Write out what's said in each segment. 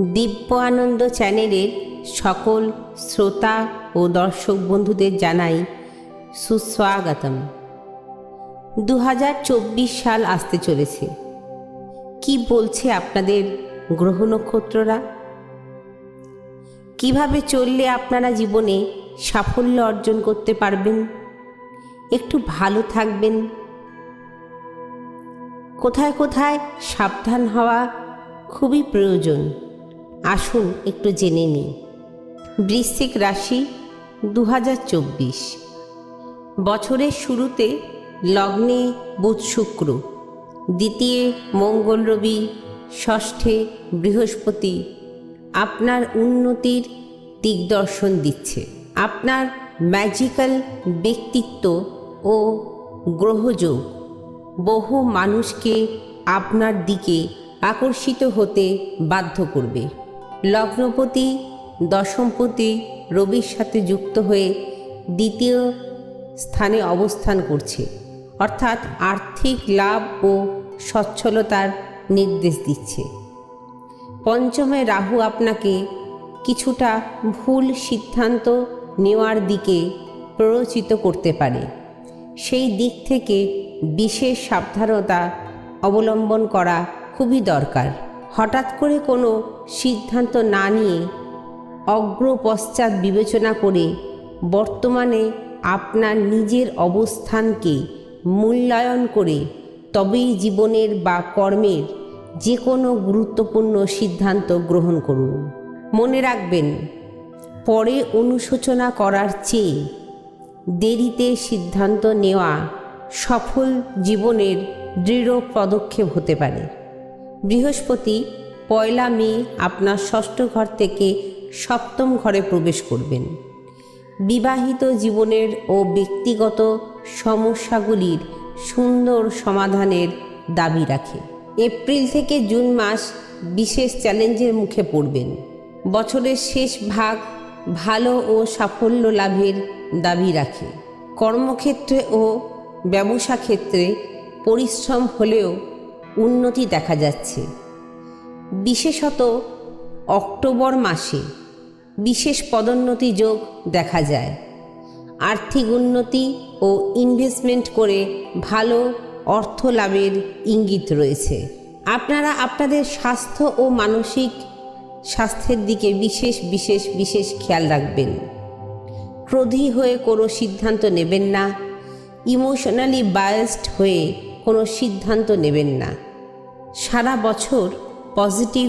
দিব্য আনন্দ চ্যানেলের সকল শ্রোতা ও দর্শক বন্ধুদের জানাই সুস্বাগতম। দু হাজার চব্বিশ সাল আসতে চলেছে। কি বলছে আপনাদের গ্রহ নক্ষত্ররা? কীভাবে চললে আপনারা জীবনে সাফল্য অর্জন করতে পারবেন? একটু ভালো থাকবেন। কোথায় কোথায় সাবধান হওয়া খুবই প্রয়োজন। আসুন একটু জেনে নিই। বৃশ্চিক রাশি দু হাজার চব্বিশ। বছরের শুরুতে লগ্নে বুধ শুক্র, দ্বিতীয় মঙ্গল রবি, ষষ্ঠে বৃহস্পতি আপনার উন্নতির দিগদর্শন দিচ্ছে। আপনার ম্যাজিক্যাল ব্যক্তিত্ব ও গ্রহযোগ বহু মানুষকে আপনার দিকে আকর্ষিত হতে বাধ্য করবে। লগ্নপতি, দশমপতি রবির সাথে যুক্ত হয়ে দ্বিতীয় স্থানে অবস্থান করছে। অর্থাৎ আর্থিক লাভ ও সচ্ছলতার নির্দেশ দিচ্ছে। পঞ্চমে রাহু আপনাকে কিছুটা ভুল সিদ্ধান্ত নেওয়ার দিকে প্ররোচিত করতে পারে। সেই দিক থেকে বিশেষ সাবধানতা অবলম্বন করা খুবই দরকার। হঠাৎ করে কোনো সিদ্ধান্ত না নিয়ে অগ্র পশ্চাৎ বিবেচনা করে বর্তমানে আপনার নিজের অবস্থানকে মূল্যায়ন করে তবেই জীবনের বা কর্মের যে কোনো গুরুত্বপূর্ণ সিদ্ধান্ত গ্রহণ করুন। মনে রাখবেন, পরে অনুশোচনা করার চেয়ে দেরিতে সিদ্ধান্ত নেওয়া সফল জীবনের দৃঢ় পদক্ষেপ হতে পারে। বৃহস্পতি, পয়লা মে আপনার ষষ্ঠ ঘর থেকে সপ্তম ঘরে প্রবেশ করবেন। বিবাহিত জীবনের ও ব্যক্তিগত সমস্যাগুলির সুন্দর সমাধানের দাবি রাখে। এপ্রিল থেকে জুন মাস বিশেষ চ্যালেঞ্জের মুখে পড়বেন। বছরের শেষ ভাগ ভালো ও সাফল্য লাভের দাবি রাখে। কর্মক্ষেত্রে ও ব্যবসা ক্ষেত্রে পরিশ্রম হলেও উন্নতি দেখা যাচ্ছে। বিশেষত অক্টোবর মাসে বিশেষ পদোন্নতি যোগ দেখা যায়। আর্থিক উন্নতি ও ইনভেস্টমেন্ট করে ভালো অর্থ লাভের ইঙ্গিত রয়েছে। আপনারা আপনাদের স্বাস্থ্য ও মানসিক স্বাস্থ্যের দিকে বিশেষ বিশেষ বিশেষ খেয়াল রাখবেন। ক্রোধী হয়ে কোনো সিদ্ধান্ত নেবেন না। ইমোশনালি বায়াসড হয়ে কোনো সিদ্ধান্ত নেবেন না। সারা বছর পজিটিভ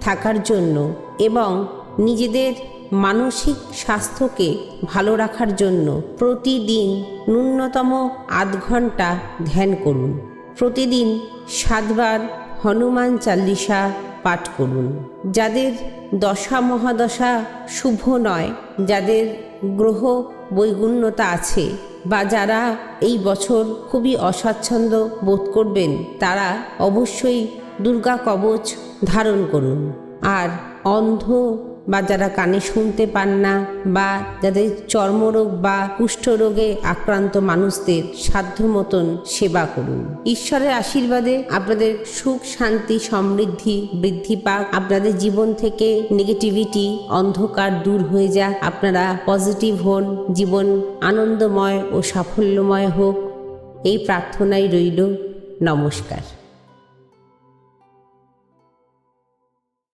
থাকার জন্য এবং নিজেদের মানসিক স্বাস্থ্যকে ভালো রাখার জন্য প্রতিদিন ন্যূনতম আধ ঘণ্টা ধ্যান করুন। প্রতিদিন সাতবার হনুমান চাল্লিশা পাঠ করুন। যাদের দশা মহাদশা শুভ নয়, যাদের গ্রহ বৈগুণ্যতা আছে বা যারা এই বছর খুবই অস্বাচ্ছন্দ্য বোধ করবেন, তারা অবশ্যই দুর্গা কবচ ধারণ করুন। আর অন্ধ বা যারা কানে শুনতে পান না বা যাদের চর্মরোগ বা কুষ্ঠরোগে আক্রান্ত মানুষদের সাধ্য মতন সেবা করুন। ঈশ্বরের আশীর্বাদে আপনাদের সুখ, শান্তি, সমৃদ্ধি বৃদ্ধি পাক। আপনাদের জীবন থেকে নেগেটিভিটি অন্ধকার দূর হয়ে যাক। আপনারা পজিটিভ হন। জীবন আনন্দময় ও সাফল্যময় হোক। এই প্রার্থনাই রইল। নমস্কার।